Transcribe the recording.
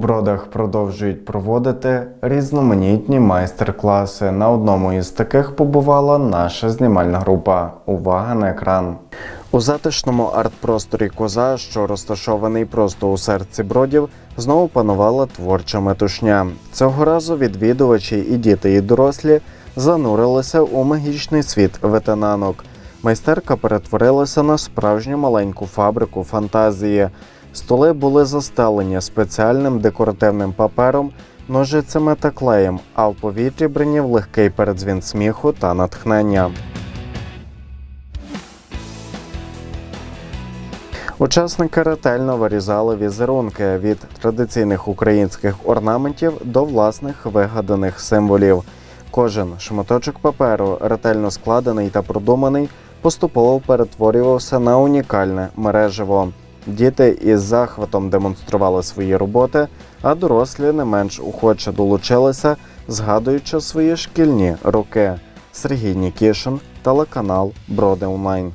бродах продовжують проводити різноманітні майстер-класи. На одному із таких побувала наша знімальна група. Увага на екран. У затишному арт-просторі Коза, що розташований просто у серці бродів, знову панувала творча метушня. Цього разу відвідувачі і діти, і дорослі занурилися у магічний світ ветенанок. Майстерка перетворилася на справжню маленьку фабрику фантазії. Столи були застелені спеціальним декоративним папером, ножицями та клеєм, а в повітрі бринів легкий передзвін сміху та натхнення. Учасники ретельно вирізали візерунки від традиційних українських орнаментів до власних вигаданих символів. Кожен шматочок паперу, ретельно складений та продуманий, поступово перетворювався на унікальне мережево. Діти із захватом демонстрували свої роботи, а дорослі не менш охоче долучилися, згадуючи свої шкільні роки. Сергій Нікішин, телеканал Броди Онлайн.